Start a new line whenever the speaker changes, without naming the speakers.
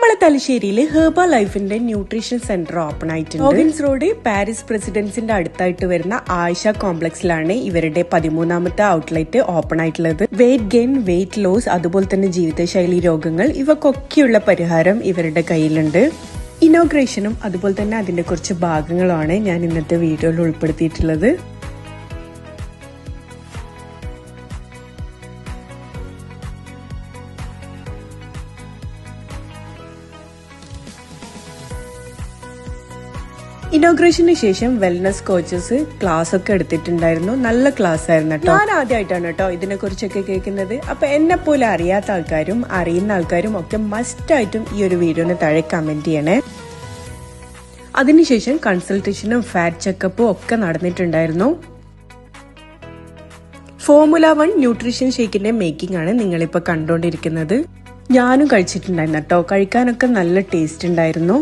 നമ്മളെ തലശ്ശേരിയിൽ ഹെർബ ലൈഫിന്റെ ന്യൂട്രീഷൻ സെന്റർ ഓപ്പൺ ആയിട്ടുണ്ട്. ഓഗൻസ് റോഡ് പാരീസ് പ്രസിഡൻസിന്റെ അടുത്തായിട്ട് വരുന്ന ആയിഷ കോംപ്ലക്സിലാണ് ഇവരുടെ പതിമൂന്നാമത്തെ ഔട്ട്ലെറ്റ് ഓപ്പൺ ആയിട്ടുള്ളത്. വെയിറ്റ് ഗെയിൻ വെയിറ്റ് ലോസ് അതുപോലെ തന്നെ ജീവിതശൈലി രോഗങ്ങൾ ഇവക്കൊക്കെയുള്ള പരിഹാരം ഇവരുടെ കയ്യിലുണ്ട്. ഇനോഗ്രേഷനും അതുപോലെ തന്നെ അതിന്റെ കുറച്ച് ഭാഗങ്ങളുമാണ് ഞാൻ ഇന്നത്തെ വീഡിയോയിൽ ഉൾപ്പെടുത്തിയിട്ടുള്ളത്. ഇനോഗ്രേഷന് ശേഷം വെൽനസ് കോച്ചസ് ക്ലാസ് ഒക്കെ എടുത്തിട്ടുണ്ടായിരുന്നു. നല്ല ക്ലാസ് ആയിരുന്നു കേട്ടോ. ഞാൻ ആദ്യമായിട്ടാണ് കേട്ടോ ഇതിനെ കുറിച്ചൊക്കെ കേൾക്കുന്നത്. അപ്പൊ എന്നെ പോലെ അറിയാത്ത ആൾക്കാരും അറിയുന്ന ആൾക്കാരും ഒക്കെ മസ്റ്റ് ആയിട്ടും ഈ ഒരു വീഡിയോന് താഴെ കമന്റ് ചെയ്യണേ. അതിനുശേഷം കൺസൾട്ടേഷനും ഫാറ്റ് ചെക്കപ്പും ഒക്കെ നടന്നിട്ടുണ്ടായിരുന്നു. ഫോമുല വൺ ന്യൂട്രീഷൻ ഷേക്കിന്റെ മേക്കിംഗ് ആണ് നിങ്ങളിപ്പോ കണ്ടുകൊണ്ടിരിക്കുന്നത് ഞാനും കഴിച്ചിട്ടുണ്ടായിരുന്നു കേട്ടോ. കഴിക്കാനൊക്കെ നല്ല ടേസ്റ്റ് ഉണ്ടായിരുന്നു.